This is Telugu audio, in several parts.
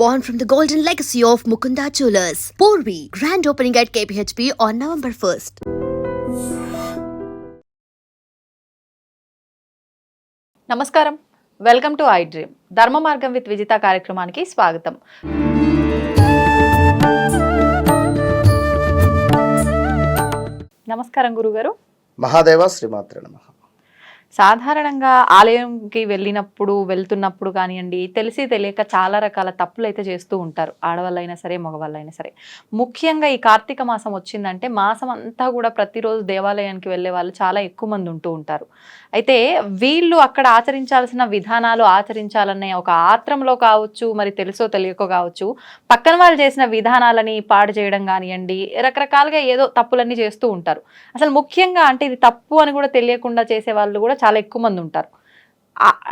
born from the golden legacy of Mukunda Jewelers. Porvi, grand opening at KPHP on November 1st. నమస్కారం వెల్కమ్ టు ఐ డ్రీమ్ ధర్మ మార్గం విత్ విజిత కార్యక్రమానికి స్వాగతం నమస్కారం గురుగారు మహాదేవ శ్రీమాత్ర నమ సాధారణంగా ఆలయంకి వెళ్ళినప్పుడు వెళ్తున్నప్పుడు కానివ్వండి తెలిసి తెలియక చాలా రకాల తప్పులు అయితే చేస్తూ ఉంటారు. ఆడవాళ్ళైనా సరే మగవాళ్ళైనా సరే. ముఖ్యంగా ఈ కార్తీక మాసం వచ్చిందంటే మాసం అంతా కూడా ప్రతిరోజు దేవాలయానికి వెళ్ళే వాళ్ళు చాలా ఎక్కువ మంది ఉంటూ ఉంటారు. అయితే వీళ్ళు అక్కడ ఆచరించాల్సిన విధానాలు ఆచరించాలనే ఒక ఆత్రంలో కావచ్చు మరి తెలుసో తెలియకో కావచ్చు పక్కన వాళ్ళు చేసిన విధానాలని పాడు చేయడం కానివ్వండి రకరకాలుగా ఏదో తప్పులన్నీ చేస్తూ ఉంటారు. అసలు ముఖ్యంగా అంటే ఇది తప్పు అని కూడా తెలియకుండా చేసే వాళ్ళు కూడా చాలా ఎక్కువ మంది ఉంటారు.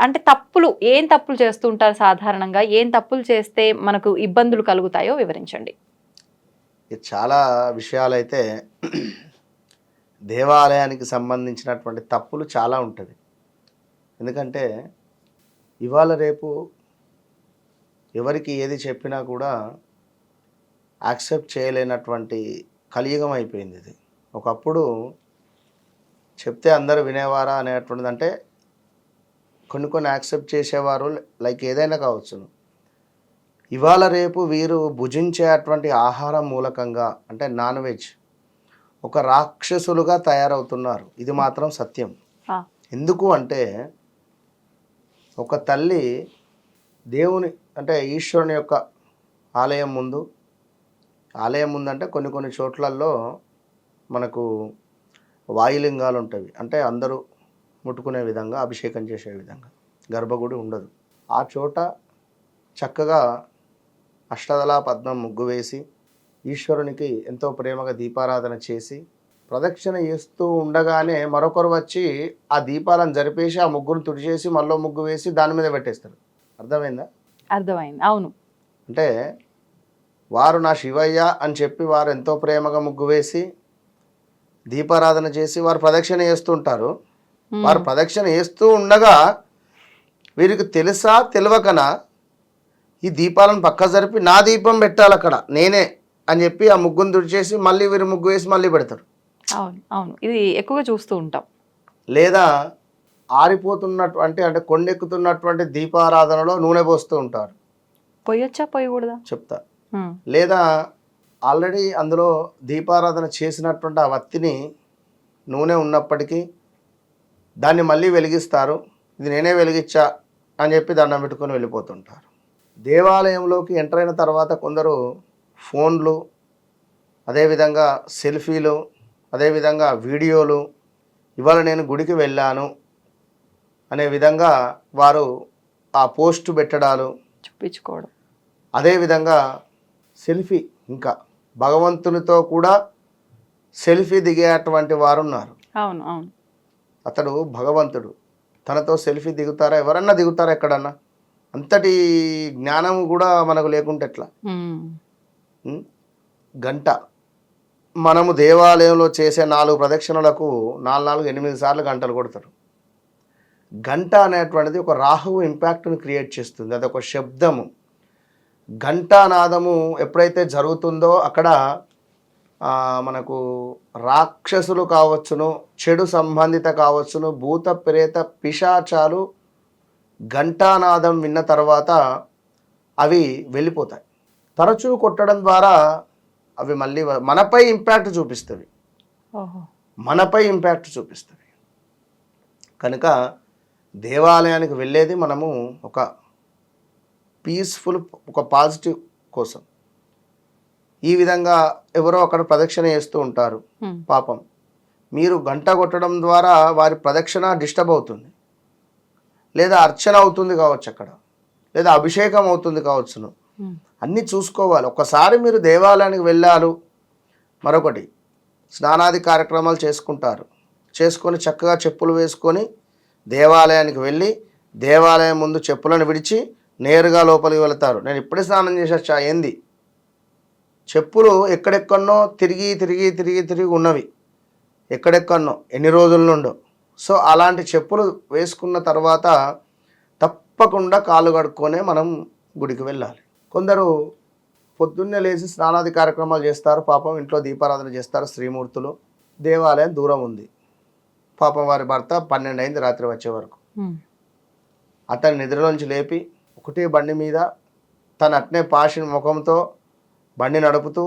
అంటే తప్పులు ఏం తప్పులు చేస్తూ ఉంటారు సాధారణంగా? ఏం తప్పులు చేస్తే మనకు ఇబ్బందులు కలుగుతాయో వివరించండి. ఇది చాలా విషయాలైతే దేవాలయానికి సంబంధించినటువంటి తప్పులు చాలా ఉంటుంది. ఎందుకంటే ఇవాళ రేపు ఎవరికి ఏది చెప్పినా కూడా యాక్సెప్ట్ చేయలేనటువంటి కలియుగం అయిపోయింది ఇది. ఒకప్పుడు చెప్తే అందరూ వినేవారా అనేటువంటిది అంటే కొన్ని కొన్ని యాక్సెప్ట్ చేసేవారు లైక్ ఏదైనా కావచ్చును ఇవాళ రేపు వీరు భుజించేటువంటి ఆహారం మూలకంగా అంటే నాన్ వెజ్ ఒక రాక్షసులుగా తయారవుతున్నారు. ఇది మాత్రం సత్యం. ఎందుకు అంటే ఒక తల్లి దేవుని అంటే ఈశ్వరుని యొక్క ఆలయం ముందు ఆలయం ముందంటే కొన్ని కొన్ని చోట్లల్లో మనకు వాయులింగాలు ఉంటాయి అంటే అందరూ ముట్టుకునే విధంగా అభిషేకం చేసే విధంగా. గర్భగుడి ఉండదు. ఆ చోట చక్కగా అష్టదళ పద్మం ముగ్గు వేసి ఈశ్వరునికి ఎంతో ప్రేమగా దీపారాధన చేసి ప్రదక్షిణ చేస్తూ ఉండగానే మరొకరు వచ్చి ఆ దీపాలను జరిపేసి ఆ ముగ్గురు తుడిచేసి మళ్ళీ ముగ్గు వేసి దాని మీద పెట్టేస్తారు. అర్థమైందా? అర్థమైంది. అవును. అంటే వారు నా శివయ్య అని చెప్పి వారు ఎంతో ప్రేమగా ముగ్గు వేసి దీపారాధన చేసి వారు ప్రదక్షిణ చేస్తుంటారు. మ్మ్. వారు ప్రదక్షిణ చేస్తూ ఉండగా వీరికి తెలుసా తెలియకనా ఈ దీపాలను పక్క జరిపి నా దీపం పెట్టాలి అక్కడ నేనే అని చెప్పి ఆ ముగ్గును తుడిచేసి మళ్ళీ వీరు ముగ్గు వేసి మళ్ళీ పెడతారు. అవును అవును. ఇది ఎక్కువగా చూస్తూ ఉంటాం. లేదా ఆరిపోతున్నటువంటి అంటే కొండెక్కుతున్నటువంటి దీపారాధనలో నూనె పోస్తూ ఉంటారు. పోయొచ్చా పోయకూడదా? చెప్తా. లేదా ఆల్రెడీ అందులో దీపారాధన చేసినటువంటి ఆ వత్తిని నూనె ఉన్నప్పటికీ దాన్ని మళ్ళీ వెలిగిస్తారు. ఇది నేనే వెలిగించా అని చెప్పి దండం పెట్టుకొని వెళ్ళిపోతుంటారు. దేవాలయంలోకి ఎంటర్ అయిన తర్వాత కొందరు ఫోన్లు అదేవిధంగా సెల్ఫీలు అదేవిధంగా వీడియోలు ఇవాళ నేను గుడికి వెళ్ళాను అనే విధంగా వారు ఆ పోస్ట్ పెట్టడాలు చూపించుకోవడం అదేవిధంగా సెల్ఫీ ఇంకా భగవంతునితో కూడా సెల్ఫీ దిగేటువంటి వారు ఉన్నారు అవును అవును. అతడు భగవంతుడు. తనతో సెల్ఫీ దిగుతారా? ఎవరన్నా దిగుతారా ఎక్కడన్నా? అంతటి జ్ఞానం కూడా మనకు లేకుంటే ఎట్లా? గంట. మనము దేవాలయంలో చేసే నాలుగు ప్రదక్షిణలకు నాలుగు నాలుగు ఎనిమిది సార్లు గంటలు కొడతారు. గంట అనేటువంటిది ఒక రాహువు ఇంపాక్ట్ని క్రియేట్ చేస్తుంది. అదొక శబ్దము. ఘంటానాదము ఎప్పుడైతే జరుగుతుందో అక్కడ మనకు రాక్షసులు కావచ్చును చెడు సంబంధిత కావచ్చును భూత ప్రేత పిశాచాలు ఘంటానాదం విన్న తర్వాత అవి వెళ్ళిపోతాయి. తరచూ కొట్టడం ద్వారా అవి మళ్ళీ మనపై ఇంపాక్ట్ చూపిస్తవి. ఓహో. మనపై ఇంపాక్ట్ చూపిస్తవి. కనుక దేవాలయానికి వెళ్ళేది మనము ఒక పీస్ఫుల్ ఒక పాజిటివ్ కోసం. ఈ విధంగా ఎవరో అక్కడ ప్రదక్షిణ చేస్తూ ఉంటారు. ఉమ్, పాపం. మీరు గంట కొట్టడం ద్వారా వారి ప్రదక్షిణ డిస్టర్బ్ అవుతుంది. లేదా అర్చన అవుతుంది కావచ్చు అక్కడ. లేదా అభిషేకం అవుతుంది కావచ్చును ఉమ్, అన్నీ చూసుకోవాలి. ఒకసారి మీరు దేవాలయానికి వెళ్ళారు. మరొకటి స్నానాది కార్యక్రమాలు చేసుకుంటారు. చేసుకొని చక్కగా చెప్పులు వేసుకొని దేవాలయానికి వెళ్ళి దేవాలయం ముందు చెప్పులను విడిచి నేరుగా లోపలికి వెళతారు. నేను ఇప్పుడే స్నానం చేసొచ్చా? ఏంది? చెప్పులు ఎక్కడెక్కడనో తిరిగి తిరిగి తిరిగి తిరిగి ఉన్నవి. ఎక్కడెక్కడనో ఎన్ని రోజుల నుండో సో అలాంటి చెప్పులు వేసుకున్న తర్వాత తప్పకుండా కాళ్ళు కడుక్కొనే మనం గుడికి వెళ్ళాలి. కొందరు పొద్దున్నే లేచి స్నానాది కార్యక్రమాలు చేస్తారు. పాపం ఇంట్లో దీపారాధన చేస్తారు శ్రీమూర్తులు. దేవాలయం దూరం ఉంది. పాపం వారి భర్త పన్నెండు అయింది రాత్రి వచ్చే వరకు. అతని నిద్రలోంచి లేపి ఒకటే బండి మీద తన అట్నే పాషిన ముఖంతో బండి నడుపుతూ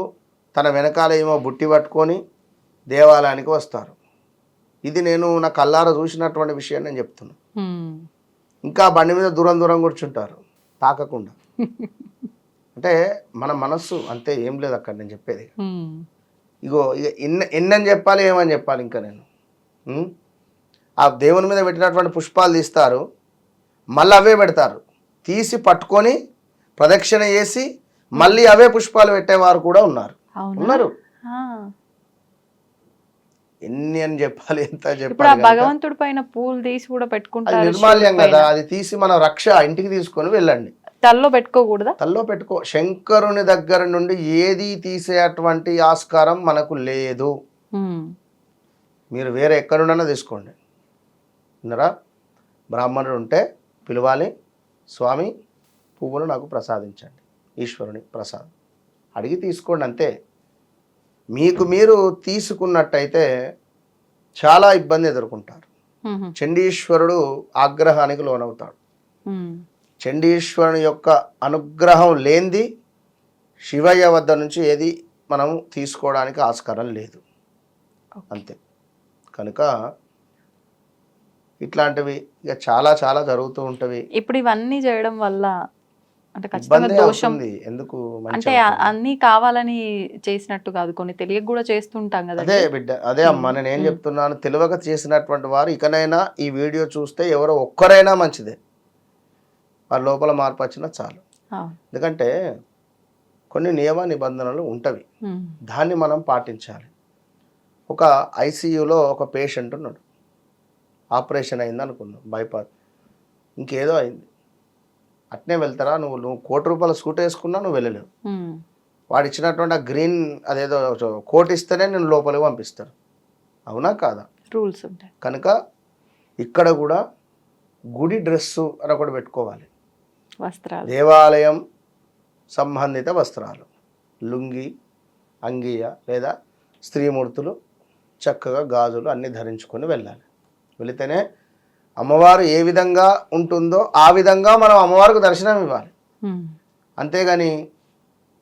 తన వెనకాల ఏమో బుట్టి పట్టుకొని దేవాలయానికి వస్తారు. ఇది నేను నా కల్లారా చూసినటువంటి విషయం నేను చెప్తున్నాను ఉమ్. ఇంకా బండి మీద దూరం దూరం కూర్చుంటారు. తాకకుండా. అంటే మన మనస్సు అంతే ఏం లేదు అక్కడ నేను చెప్పేది. ఇగో ఇక ఎన్ని ఎన్నని చెప్పాలి ఏమని చెప్పాలి ఇంకా నేను? ఆ దేవుని మీద పెట్టినటువంటి పుష్పాలు తీస్తారు. మళ్ళీ అవే పెడతారు. తీసి పట్టుకొని ప్రదక్షిణ చేసి మళ్ళీ అవే పుష్పాలు పెట్టేవారు కూడా ఉన్నారు. ఉన్నారు. ఎన్ని అని చెప్పాలి ఎంత చెప్పాలి భగవంతుడి పైన పూలు తీసి కూడా పెట్టుకుంటారు నిర్మాల్యం కదా. అది తీసి మన రక్ష ఇంటికి తీసుకొని వెళ్ళండి. తల్లో పెట్టుకోకూడదా? తల్లో పెట్టుకో. శంకరుని దగ్గర నుండి ఏది తీసేటువంటి ఆస్కారం మనకు లేదు. మీరు వేరే ఎక్కడున్నా తీసుకోండి. విన్నరా? బ్రాహ్మణుడు ఉంటే పిలవాలి. స్వామి పువ్వులు నాకు ప్రసాదించండి. ఈశ్వరుని ప్రసాదం. అడిగి తీసుకోండి అంతే. మీకు మీరు తీసుకున్నట్టయితే చాలా ఇబ్బంది ఎదుర్కొంటారు. చండీశ్వరుడు ఆగ్రహానికి లోనవుతాడు. చండీశ్వరుని యొక్క అనుగ్రహం లేనిది శివయ్య వద్ద నుంచి ఏది మనం తీసుకోవడానికి ఆస్కారం లేదు. అంతే. కనుక ఇట్లాంటివి ఇక చాలా చాలా జరుగుతూ ఉంటవి. ఇప్పుడు ఇవన్నీ చేయడం వల్ల అంటే ఖచ్చితంగా దోషం ఎందుకు అంటే అన్నీ కావాలని చేసినట్టు కాదు. కొన్ని తెలియక కూడా చేస్తుంటాం కదా అదే బిడ్డ అదే అమ్మా నేను ఏం చెప్తున్నాను తెలియక చేసినటువంటి వారు ఇకనైనా ఈ వీడియో చూస్తే ఎవరో ఒక్కరైనా మంచిదే. వారి లోపల మార్పు వచ్చినా చాలు. ఎందుకంటే కొన్ని నియమ నిబంధనలు ఉంటవి. దాన్ని మనం పాటించాలి. ఒక ఐసీయూలో ఒక పేషెంట్ ఉన్నాడు. ఆపరేషన్ అయింది అనుకున్నాం బైపాస్. ఇంకేదో అయింది. అట్నే వెళ్తారా నువ్వు? నువ్వు కోటి రూపాయల సూట్ వేసుకున్నా నువ్వు వెళ్ళలేవు. వాడు ఇచ్చినటువంటి ఆ గ్రీన్ అదేదో కోట్ ఇస్తేనే నేను లోపలికి పంపిస్తారు. అవునా కాదా? రూల్స్ ఉంటాయి. కనుక ఇక్కడ కూడా గుడి డ్రెస్సు అని ఒకటి పెట్టుకోవాలి. వస్త్రాలు. దేవాలయం సంబంధిత వస్త్రాలు. లుంగి అంగియ లేదా స్త్రీమూర్తులు చక్కగా గాజులు అన్నీ ధరించుకొని వెళ్ళాలి. వెళితేనే అమ్మవారు ఏ విధంగా ఉంటుందో ఆ విధంగా మనం అమ్మవారికి దర్శనం ఇవ్వాలి. అంతేగాని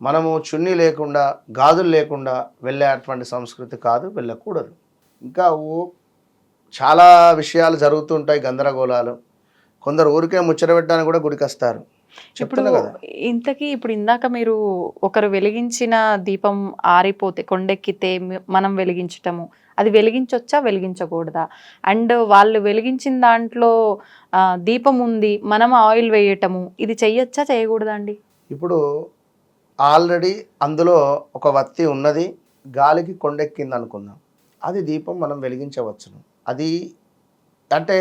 మనము చున్నీ లేకుండా గాజులు లేకుండా వెళ్ళేటువంటి సంస్కృతి కాదు వెళ్ళకూడదు. ఇంకా ఓ చాలా విషయాలు జరుగుతుంటాయి గందరగోళాలు. కొందరు ఊరికే ముచ్చట పెట్టడానికి కూడా గుడికి వస్తారు ఇప్పుడు ఇంతకీ ఇప్పుడు ఇందాక మీరు ఒకరు వెలిగించిన దీపం ఆరిపోతే కొండెక్కితే మనం వెలిగించటము అది వెలిగించొచ్చా వెలిగించకూడదా? అండ్ వాళ్ళు వెలిగించిన దాంట్లో దీపం ఉంది మనం ఆయిల్ వేయటము ఇది చెయ్యొచ్చా చేయకూడదా అండి? ఇప్పుడు ఆల్రెడీ అందులో ఒక వత్తి ఉన్నది గాలికి కొండెక్కింది అనుకుందాం అది దీపం మనం వెలిగించవచ్చును. అది అంటే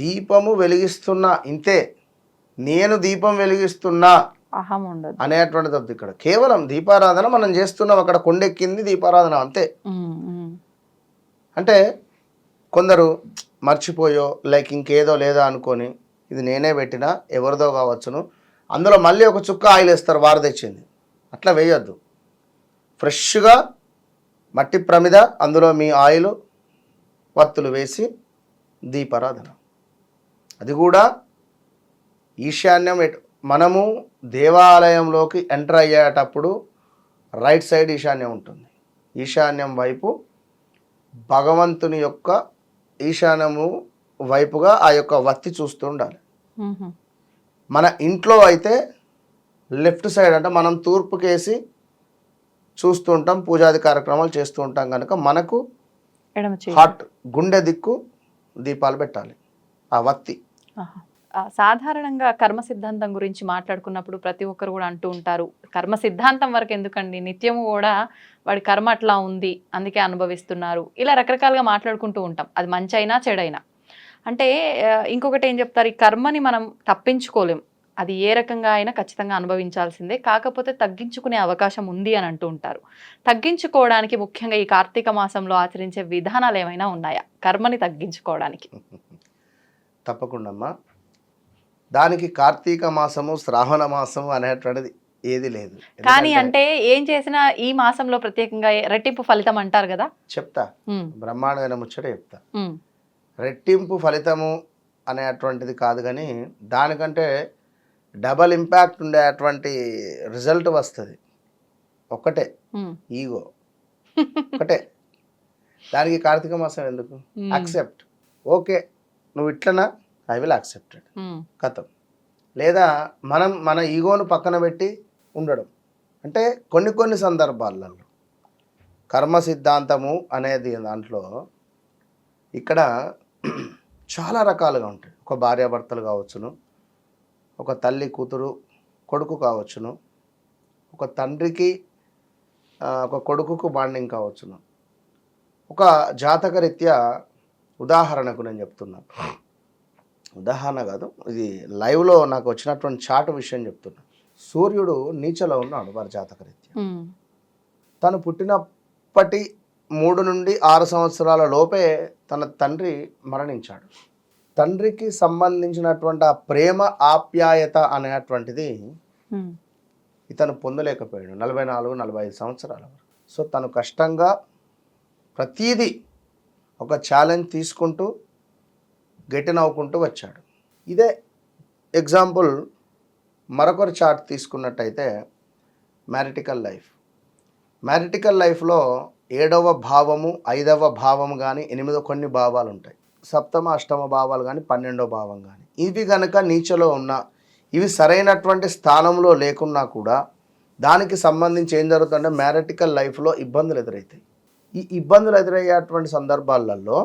దీపము వెలిగిస్తున్నా ఇంతే. నేను దీపం వెలిగిస్తున్నా అహం ఉండదు. అనేటువంటిది ఇక్కడ. కేవలం దీపారాధన మనం చేస్తున్నాం అక్కడ కొండెక్కింది దీపారాధన అంతే. అంటే కొందరు మర్చిపోయో లైక్ ఇంకేదో లేదా అనుకొని ఇది నేనే పెట్టినా ఎవరిదో కావచ్చును. అందులో మళ్ళీ ఒక చుక్క ఆయిల్ వేస్తారు వారు తెచ్చింది. అట్లా వేయొద్దు. ఫ్రెష్గా మట్టి ప్రమిద అందులో మీ ఆయిల్ వత్తులు వేసి దీపారాధన. అది కూడా ఈశాన్యం మనము దేవాలయంలోకి ఎంటర్ అయ్యేటప్పుడు రైట్ సైడ్ ఈశాన్యం ఉంటుంది. ఈశాన్యం వైపు భగవంతుని యొక్క ఈశాన్యము వైపుగా ఆ యొక్క వత్తి చూస్తూ ఉండాలి. మన ఇంట్లో అయితే లెఫ్ట్ సైడ్ అంటే మనం తూర్పుకేసి చూస్తూ ఉంటాం పూజాది కార్యక్రమాలు చేస్తూ ఉంటాం కనుక మనకు హాట్ గుండె దిక్కు దీపాలు పెట్టాలి. ఆ వత్తి. సాధారణంగా కర్మ సిద్ధాంతం గురించి మాట్లాడుకున్నప్పుడు ప్రతి ఒక్కరు కూడా అంటూ ఉంటారు కర్మ సిద్ధాంతం వరకు ఎందుకండి? నిత్యము కూడా వాడి కర్మ అట్లా ఉంది అందుకే అనుభవిస్తున్నారు. ఇలా రకరకాలుగా మాట్లాడుకుంటూ ఉంటాం. అది మంచి అయినా చెడైనా. అంటే ఇంకొకటి ఏం చెప్తారు? ఈ కర్మని మనం తప్పించుకోలేం. అది ఏ రకంగా అయినా ఖచ్చితంగా అనుభవించాల్సిందే. కాకపోతే తగ్గించుకునే అవకాశం ఉంది అని అంటూ ఉంటారు. తగ్గించుకోవడానికి ముఖ్యంగా ఈ కార్తీక మాసంలో ఆచరించే విధానాలు ఏమైనా ఉన్నాయా? కర్మని తగ్గించుకోవడానికి. తప్పకుండా అమ్మా. దానికి కార్తీక మాసము శ్రావణ మాసము అనేటువంటిది ఏది లేదు. కానీ అంటే ఏం చేసినా ఈ మాసంలో ప్రత్యేకంగా రెట్టింపు ఫలితం అంటారు కదా? చెప్తా. బ్రహ్మాండమైన ముచ్చట చెప్తా. రెట్టింపు ఫలితము అనేటువంటిది కాదు కానీ దానికంటే డబల్ ఇంపాక్ట్ ఉండేటువంటి రిజల్ట్ వస్తుంది. ఒక్కటే. ఈగో. ఒకటే దానికి కార్తీక మాసం ఎందుకు? Accept okay. నువ్వు ఇట్లనా? ఐ విల్ అక్సెప్టెడ్ ఉమ్, కథం లేదా మనం మన ఈగోను పక్కన పెట్టి ఉండడం. అంటే కొన్ని కొన్ని సందర్భాలలో కర్మ సిద్ధాంతము అనేది దాంట్లో ఇక్కడ చాలా రకాలుగా ఉంటాయి. ఒక భార్యాభర్తలు కావచ్చును ఒక తల్లి కూతురు కొడుకు కావచ్చును ఒక తండ్రికి ఒక కొడుకుకు బాండింగ్ కావచ్చును. ఒక జాతక రీత్యా ఉదాహరణకు నేను చెప్తున్నాను. ఉదాహరణ కాదు ఇది లైవ్లో నాకు వచ్చినటువంటి చాటు విషయం చెప్తున్నా. సూర్యుడు నీచలో ఉన్నాడు వారి జాతక రీత్యా ఉమ్, తను పుట్టినప్పటి మూడు నుండి ఆరు సంవత్సరాల లోపే తన తండ్రి మరణించాడు. తండ్రికి సంబంధించినటువంటి ఆ ప్రేమ ఆప్యాయత అనేటువంటిది ఇతను పొందలేకపోయాడు నలభై నాలుగు నలభై ఐదు సంవత్సరాల వరకు. సో తను కష్టంగా ప్రతీదీ ఒక ఛాలెంజ్ తీసుకుంటూ గెటిన్ వచ్చాడు. ఇదే ఎగ్జాంపుల్ మరొకరి చార్ట్ తీసుకున్నట్టయితే మ్యారిటికల్ లైఫ్. మ్యారిటికల్ లైఫ్లో ఏడవ భావము ఐదవ భావము కానీ ఎనిమిదో కొన్ని భావాలు ఉంటాయి సప్తమ అష్టమ భావాలు కానీ పన్నెండో భావం కానీ ఇవి కనుక నీచలో ఉన్న ఇవి సరైనటువంటి స్థానంలో లేకున్నా కూడా దానికి సంబంధించి ఏం జరుగుతుందంటే మ్యారిటికల్ లైఫ్లో ఇబ్బందులు ఎదురవుతాయి ఈ ఇబ్బందులు ఎదురయ్యేటువంటి సందర్భాలలో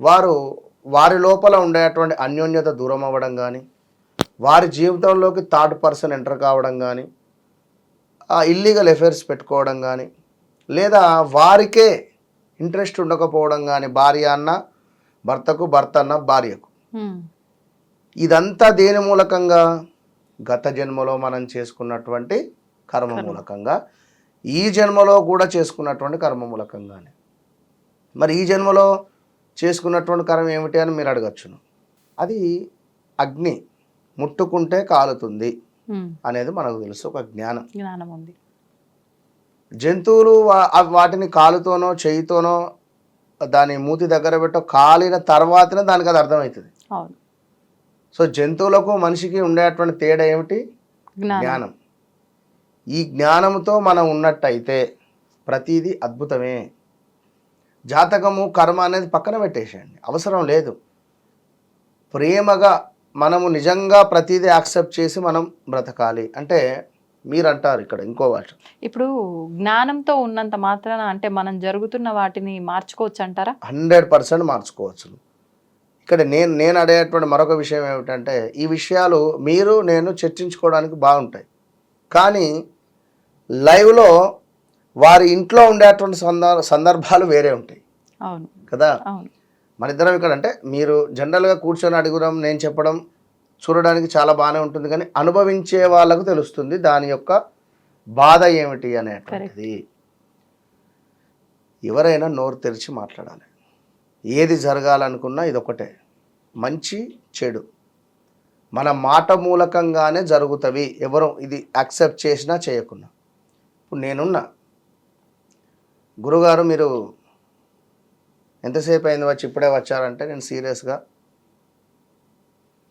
వారు వారి లోపల ఉండేటువంటి అన్యోన్యత దూరం అవ్వడం కానీ వారి జీవితంలోకి థర్డ్ పర్సన్ ఎంటర్ కావడం కానీ ఇల్లీగల్ ఎఫైర్స్ పెట్టుకోవడం కానీ లేదా వారికే ఇంట్రెస్ట్ ఉండకపోవడం కానీ భార్య అన్న భర్తకు భర్త అన్న భార్యకు. ఇదంతా దేని మూలకంగా? గత జన్మలో మనం చేసుకున్నటువంటి కర్మ. మూలకంగా. ఈ జన్మలో కూడా చేసుకున్నటువంటి కర్మ మూలకంగానే. మరి ఈ జన్మలో చేసుకున్నటువంటి కర్మ ఏమిటి అని మీరు అడగచ్చును. అది అగ్ని ముట్టుకుంటే కాలుతుంది అనేది మనకు తెలుసు ఒక జ్ఞానం. జ్ఞానం ఉంది జంతువులు వాటిని కాలుతోనో చేయితోనో దాని మూతి దగ్గర పెట్టో కాలిన తర్వాతనే దానికి అది అర్థమవుతుంది. సో జంతువులకు మనిషికి ఉండేటువంటి తేడా ఏమిటి? జ్ఞానం. ఈ జ్ఞానంతో మనం ఉన్నట్టయితే ప్రతిదీ అద్భుతమే. జాతకము కర్మ అనేది పక్కన పెట్టేసేయండి. అవసరం లేదు. ప్రేమగా మనము నిజంగా ప్రతిదీ యాక్సెప్ట్ చేసి మనం బ్రతకాలి. అంటే మీరు అంటారు ఇక్కడ ఇంకో భాష ఇప్పుడు జ్ఞానంతో ఉన్నంత మాత్రాన అంటే మనం జరుగుతున్న వాటిని మార్చుకోవచ్చు అంటారా హండ్రెడ్ పర్సెంట్ మార్చుకోవచ్చు. ఇక్కడ నేను నేను అడిగేటువంటి మరొక విషయం ఏమిటంటే ఈ విషయాలు మీరు నేను చర్చించుకోవడానికి బాగుంటాయి. కానీ లైవ్లో వారి ఇంట్లో ఉండేటువంటి సందర్ సందర్భాలు వేరే ఉంటాయి. అవును. కదా? మన ఇద్దరం ఇక్కడ అంటే మీరు జనరల్గా కూర్చొని అడుగుదాం నేను చెప్పడం చూడడానికి చాలా బాగానే ఉంటుంది కానీ అనుభవించే వాళ్ళకు తెలుస్తుంది దాని యొక్క బాధ ఏమిటి అనేటువంటిది. ఎవరైనా నోరు తెరిచి మాట్లాడాలి. ఏది జరగాలనుకున్నా ఇది ఒకటే మంచి చెడు. మన మాట మూలకంగానే జరుగుతవి. ఎవరు ఇది యాక్సెప్ట్ చేసినా చేయకున్నా. ఇప్పుడు నేనున్నా. గురుగారు మీరు ఎంతసేపు అయింది వచ్చి ఇప్పుడే వచ్చారంటే నేను సీరియస్గా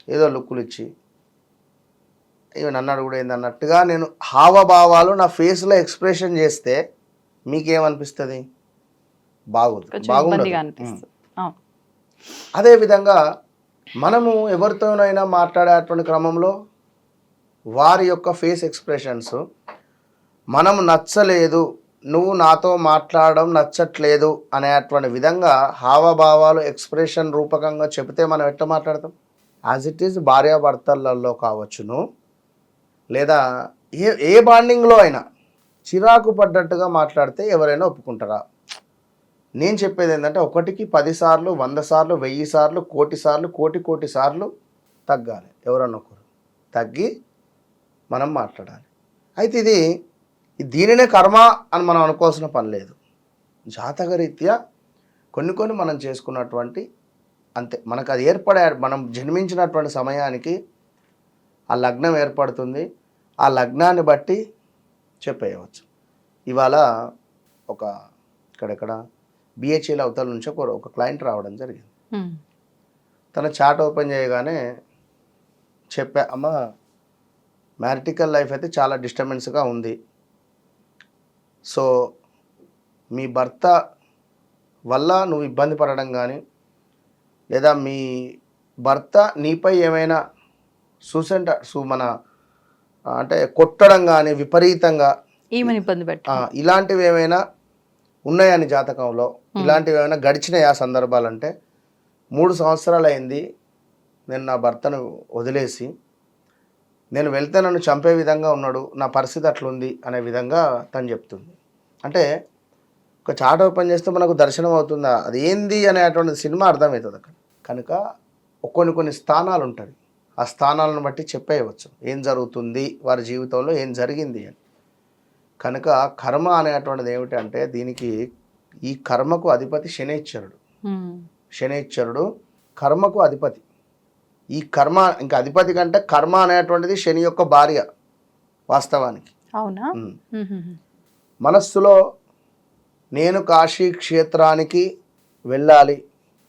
ఏదో లుక్కులు ఇచ్చి ఇవి నన్ను అడుగుడు ఏంది అన్నట్టుగా నేను హావభావాలు నా ఫేస్లో ఎక్స్ప్రెషన్ చేస్తే మీకేమనిపిస్తుంది? బాగుంది. బాగుండదు. అవును. అదేవిధంగా మనము ఎవరితోనైనా మాట్లాడేటువంటి క్రమంలో వారి యొక్క ఫేస్ ఎక్స్ప్రెషన్స్ మనం నచ్చలేదు నువ్వు నాతో మాట్లాడడం నచ్చట్లేదు అనేటువంటి విధంగా హావభావాలు ఎక్స్ప్రెషన్ రూపకంగా చెబితే మనం ఎట్లా మాట్లాడతాం? యాజ్ ఇట్ ఈస్ భార్యాభర్తలలో కావచ్చును. లేదా ఏ ఏ బాండింగ్లో అయినా చిరాకు పడ్డట్టుగా మాట్లాడితే ఎవరైనా ఒప్పుకుంటారా? నేను చెప్పేది ఏంటంటే ఒకటికి పది సార్లు వంద సార్లు వెయ్యి సార్లు కోటి సార్లు కోటి కోటి సార్లు తగ్గాలి. ఎవరన్నా ఒకరు తగ్గి మనం మాట్లాడాలి. అయితే ఇది దీనినే కర్మ అని మనం అనుకోవాల్సిన పని లేదు. జాతకరీత్యా కొన్ని కొన్ని మనం చేసుకున్నటువంటి అంతే. మనకు అది ఏర్పడే మనం జన్మించినటువంటి సమయానికి ఆ లగ్నం ఏర్పడుతుంది. ఆ లగ్నాన్ని బట్టి చెప్పేయవచ్చు. ఇవాళ ఒక ఇక్కడెక్కడ బిహెచ్ఎల్ అవతల నుంచి ఒక క్లయింట్ రావడం జరిగింది. తన చాట్ ఓపెన్ చేయగానే చెప్పా అమ్మ మ్యారిటికల్ లైఫ్ అయితే చాలా డిస్టర్బెన్స్గా ఉంది. సో మీ భర్త వల్ల నువ్వు ఇబ్బంది పడడం కానీ లేదా మీ భర్త నీపై ఏమైనా సూసెంట్ సు మన అంటే కొట్టడం కానీ విపరీతంగా ఈమెను ఇబ్బంది పెట్టి? ఇలాంటివి ఏమైనా ఉన్నాయని జాతకంలో? ఇలాంటివి ఏమైనా గడిచినాయి ఆ సందర్భాలంటే మూడు సంవత్సరాలు అయింది నేను నా భర్తను వదిలేసి నేను వెళ్తే నన్ను చంపే విధంగా ఉన్నాడు నా పరిస్థితి అట్లుంది అనే విధంగా తను చెప్తుంది. అంటే ఒక చాట ఓపెన్ చేస్తే మనకు దర్శనం అవుతుందా? అది ఏంది అనేటువంటి సినిమా అర్థమవుతుంది అక్కడ. కనుక కొన్ని కొన్ని స్థానాలు ఉంటాయి. ఆ స్థానాలను బట్టి చెప్పేయవచ్చు. ఏం జరుగుతుంది? వారి జీవితంలో ఏం జరిగింది అని. కనుక కర్మ అనేటువంటిది ఏమిటంటే దీనికి ఈ కర్మకు అధిపతి శనేశ్వరుడు. శనేశ్వరుడు కర్మకు అధిపతి. ఈ కర్మ ఇంకా అధిపతి కంటే కర్మ అనేటువంటిది శని యొక్క భార్య వాస్తవానికి. అవునా. మనస్సులో నేను కాశీ క్షేత్రానికి వెళ్ళాలి.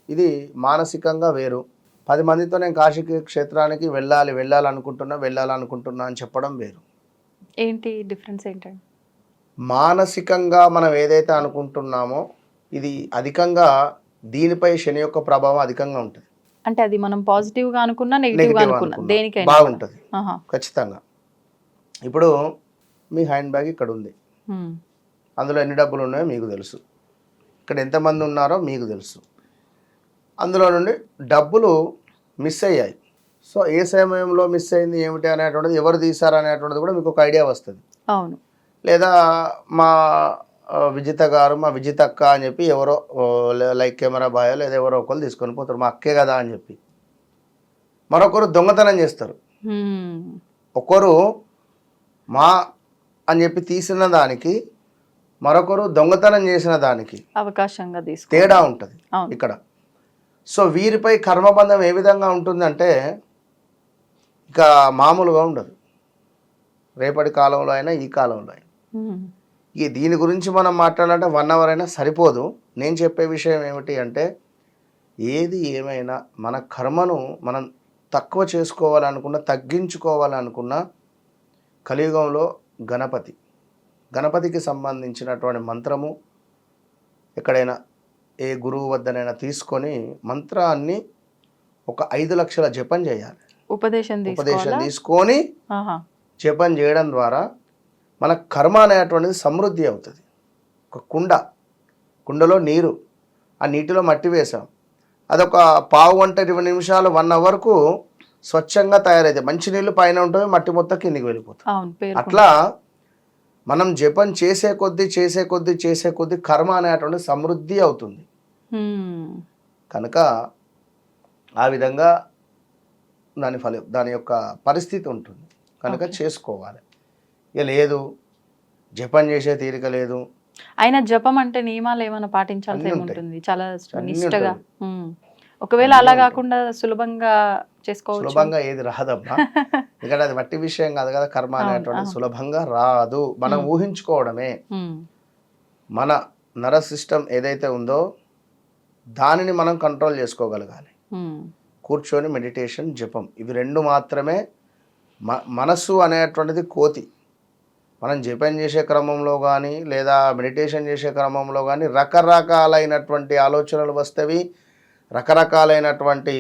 ఇది మానసికంగా వేరు. పది మందితో నేను కాశీ క్షేత్రానికి వెళ్ళాలి వెళ్ళాలనుకుంటున్నా వెళ్ళాలనుకుంటున్నా అని చెప్పడం వేరు. ఏంటి డిఫరెన్స్ ఏంటండి? మానసికంగా మనం ఏదైతే అనుకుంటున్నామో ఇది అధికంగా దీనిపై శని యొక్క ప్రభావం అధికంగా ఉంటుంది. అంటే అది మనం పాజిటివ్గా అనుకున్నా నెగిటివ్గా అనుకున్నా. దేనికైనా బాగుంటుంది. ఖచ్చితంగా. ఇప్పుడు మీ హ్యాండ్ బ్యాగ్ ఇక్కడ ఉంది. అందులో ఎన్ని డబ్బులు ఉన్నాయో మీకు తెలుసు. ఇక్కడ ఎంతమంది ఉన్నారో మీకు తెలుసు. అందులో నుండి డబ్బులు మిస్ అయ్యాయి. సో ఏ సమయంలో మిస్ అయింది ఏమిటి అనేటువంటిది ఎవరు తీశారు అనేటువంటిది కూడా మీకు ఒక ఐడియా వస్తుంది. అవును. లేదా మా విజిత గారు మా విజిత అక్క అని చెప్పి ఎవరో లైక్ కెమెరా బాయో లేదా ఎవరో ఒకరు తీసుకొని పోతారు. మా అక్కే కదా అని చెప్పి. మరొకరు దొంగతనం చేస్తారు. ఒకరు మా అని చెప్పి తీసిన దానికి మరొకరు దొంగతనం చేసిన దానికి అవకాశంగా తీసుకో తేడా ఉంటుంది ఇక్కడ. సో వీరిపై కర్మబంధం ఏ విధంగా ఉంటుందంటే ఇక మామూలుగా ఉండదు. రేపటి కాలంలో అయినా ఈ కాలంలో అయినా. ఈ దీని గురించి మనం మాట్లాడాలంటే వన్ అవర్ అయినా సరిపోదు. నేను చెప్పే విషయం ఏమిటి అంటే ఏది ఏమైనా మన కర్మను మనం తక్కువ చేసుకోవాలనుకున్నా తగ్గించుకోవాలనుకున్నా కలియుగంలో గణపతి గణపతికి సంబంధించినటువంటి మంత్రము ఎక్కడైనా ఏ గురువు వద్దనైనా తీసుకొని మంత్రాన్ని ఒక ఐదు లక్షల జపం చేయాలి. ఉపదేశం ఉపదేశం తీసుకొని. జపం చేయడం ద్వారా మన కర్మ అనేటువంటిది సమృద్ధి అవుతుంది. ఒక కుండ కుండలో నీరు ఆ నీటిలో మట్టి వేసాం అదొక పావు గంట ఇరవై నిమిషాలు వన్ అవర్కు స్వచ్ఛంగా తయారైతే మంచి నీళ్ళు పైన ఉంటుంది మట్టి మొత్తం కిందికి వెళ్ళిపోతుంది. అట్లా మనం జపం చేసే కొద్దీ చేసే కొద్దీ చేసే కొద్దీ కర్మ అనేటువంటి సమృద్ధి అవుతుంది. కనుక ఆ విధంగా దాని ఫలి దాని యొక్క పరిస్థితి ఉంటుంది. కనుక చేసుకోవాలి. ఇక లేదు. జపం చేసే తీరిక లేదు. అయినా జపం అంటే నియమాలు ఏమైనా పాటించాల్సి. ఏముంటుంది చాలా నిష్టగా. ఒకవేళ అలా కాకుండా సులభంగా చేసుకోవచ్చు. సులభంగా ఏది రాదమ్మా ఎందుకంటే అది వట్టి విషయం కాదు కదా కర్మ అనేటువంటి. సులభంగా రాదు. మనం ఊహించుకోవడమే. మన నర సిస్టమ్ ఏదైతే ఉందో దానిని మనం కంట్రోల్ చేసుకోగలగాలి. కూర్చొని మెడిటేషన్ జపం. ఇవి రెండు మాత్రమే మ మనస్సు అనేటువంటిది కోతి. మనం జపం చేసే క్రమంలో కానీ లేదా మెడిటేషన్ చేసే క్రమంలో కానీ రకరకాలైనటువంటి ఆలోచనలు వస్తవి రకరకాలైనటువంటి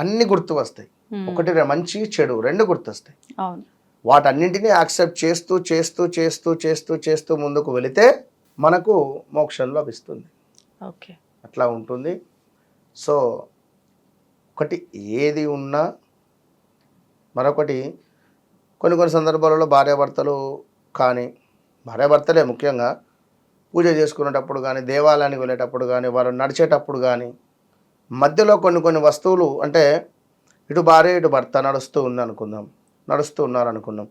అన్ని గుర్తు వస్తాయి. ఒకటి మంచి చెడు రెండు గుర్తొస్తాయి. అవును. వాటన్నింటినీ యాక్సెప్ట్ చేస్తూ చేస్తూ చేస్తూ చేస్తూ చేస్తూ ముందుకు వెళితే మనకు మోక్షం లభిస్తుంది. ఓకే. అట్లా ఉంటుంది. సో ఒకటి ఏది ఉన్నా మరొకటి కొన్ని కొన్ని సందర్భాలలో భార్యాభర్తలు కానీ భార్యాభర్తలే ముఖ్యంగా పూజ చేసుకునేటప్పుడు కానీ దేవాలయానికి వెళ్ళేటప్పుడు కానీ వారు నడిచేటప్పుడు కానీ మధ్యలో కొన్ని కొన్ని వస్తువులు అంటే ఇటు భార్య ఇటు భర్త నడుస్తూ ఉంది అనుకుందాం నడుస్తూ ఉన్నారు అనుకుందాం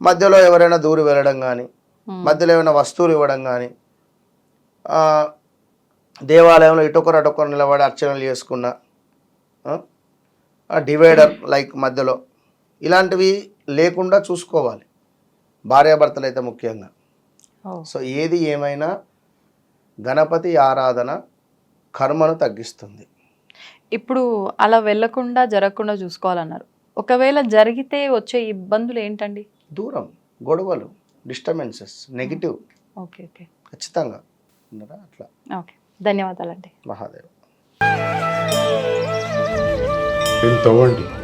మధ్యలో ఎవరైనా దూరి వెళ్ళడం కానీ మధ్యలో ఏమైనా వస్తువులు ఇవ్వడం కానీ దేవాలయంలో ఇటొకరు అటొకరు నిలబడి అర్చనలు చేసుకున్న డివైడర్ లైక్ మధ్యలో ఇలాంటివి లేకుండా చూసుకోవాలి. భార్యాభర్తలు అయితే ముఖ్యంగా. సో ఏది ఏమైనా గణపతి ఆరాధన కర్మను తగ్గిస్తుంది. ఇప్పుడు అలా వెళ్ళకుండా జరగకుండా చూసుకోవాలన్నారు. ఒకవేళ జరిగితే వచ్చే ఇబ్బందులు ఏంటండి? దూరం గొడవలు డిస్టర్బెన్సెస్ నెగిటివ్. Okay okay. ఖచ్చితంగా. అట్లా. ఓకే. ధన్యవాదాలండి. మహాదేవ్. తవ్వండి.